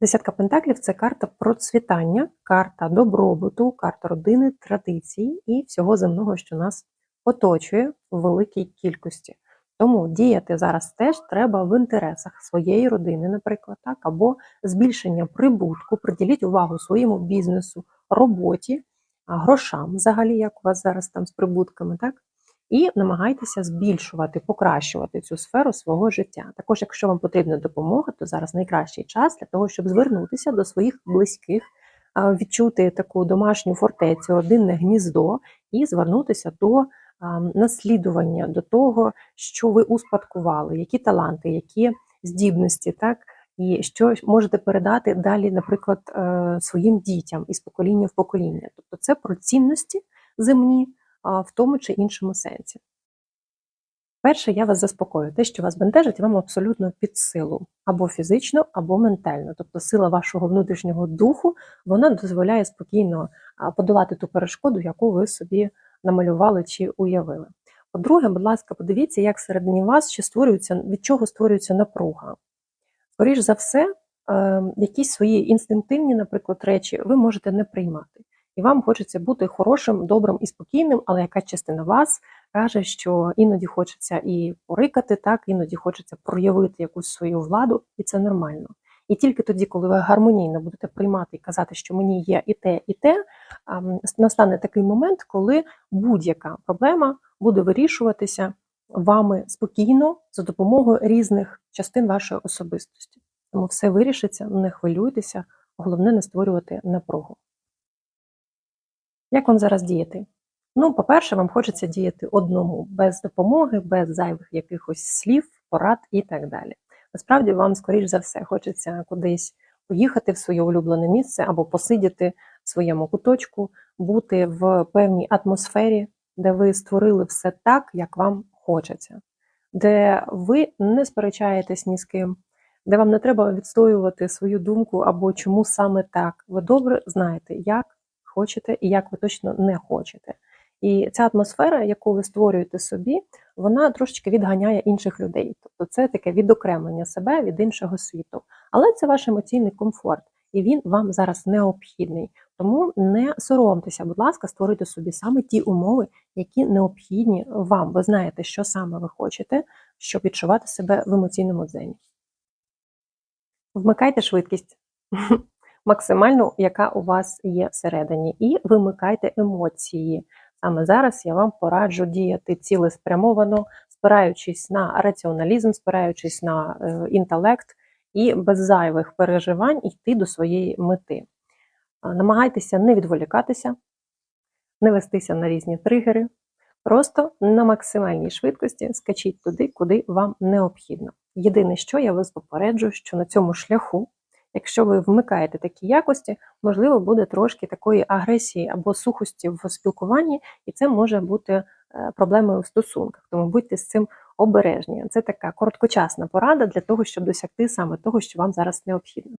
Десятка пентаклів це карта процвітання, карта добробуту, карта родини, традицій і всього земного, що нас оточує в великій кількості. Тому діяти зараз теж треба в інтересах своєї родини, наприклад, так, або збільшення прибутку, приділіть увагу своєму бізнесу, роботі, грошам, взагалі, як у вас зараз там з прибутками, так? І намагайтеся збільшувати, покращувати цю сферу свого життя. Також, якщо вам потрібна допомога, то зараз найкращий час для того, щоб звернутися до своїх близьких, відчути таку домашню фортецю, родинне гніздо, і звернутися до наслідування, до того, що ви успадкували, які таланти, які здібності, так і що можете передати далі, наприклад, е, своїм дітям із покоління в покоління. Тобто, це про цінності земні в тому чи іншому сенсі. Перше, я вас заспокою. Те, що вас бентежить, вам абсолютно під силу або фізично, або ментально. Тобто сила вашого внутрішнього духу вона дозволяє спокійно подолати ту перешкоду, яку ви собі намалювали чи уявили. По-друге, будь ласка, подивіться, як всередині вас ще створюється, від чого створюється напруга. Скоріш за все, е, якісь свої інстинктивні, наприклад, речі ви можете не приймати. І вам хочеться бути хорошим, добрим і спокійним, але яка частина вас каже, що іноді хочеться і порикати, так, іноді хочеться проявити якусь свою владу, і це нормально. І тільки тоді, коли ви гармонійно будете приймати і казати, що мені є і те, і те, настане такий момент, коли будь-яка проблема буде вирішуватися вами спокійно за допомогою різних частин вашої особистості. Тому все вирішиться, не хвилюйтеся, головне не створювати напругу. Як вам зараз діяти? Ну, по-перше, вам хочеться діяти одному, без допомоги, без зайвих якихось слів, порад і так далі. Насправді, вам, скоріш за все, хочеться кудись поїхати в своє улюблене місце або посидіти в своєму куточку, бути в певній атмосфері, де ви створили все так, як вам хочеться, де ви не сперечаєтесь ні з ким, де вам не треба відстоювати свою думку або чому саме так. Ви добре знаєте, як хочете і як ви точно не хочете. І ця атмосфера, яку ви створюєте собі, вона трошечки відганяє інших людей. Тобто це таке відокремлення себе від іншого світу. Але це ваш емоційний комфорт, і він вам зараз необхідний. Тому не соромтеся, будь ласка, створюйте собі саме ті умови, які необхідні вам. Ви знаєте, що саме ви хочете, щоб відчувати себе в емоційному дзені. Вмикайте швидкість. Максимальну, яка у вас є всередині, і вимикайте емоції. Саме зараз я вам пораджу діяти цілеспрямовано, спираючись на раціоналізм, спираючись на е, інтелект і без зайвих переживань йти до своєї мети. Намагайтеся не відволікатися, не вестися на різні тригери. Просто на максимальній швидкості скачіть туди, куди вам необхідно. Єдине, що я вас попереджу, що на цьому шляху Якщо ви вмикаєте такі якості, можливо, буде трошки такої агресії або сухості в спілкуванні, і це може бути е, проблемою в стосунках. Тому будьте з цим обережні. Це така короткочасна порада для того, щоб досягти саме того, що вам зараз необхідно.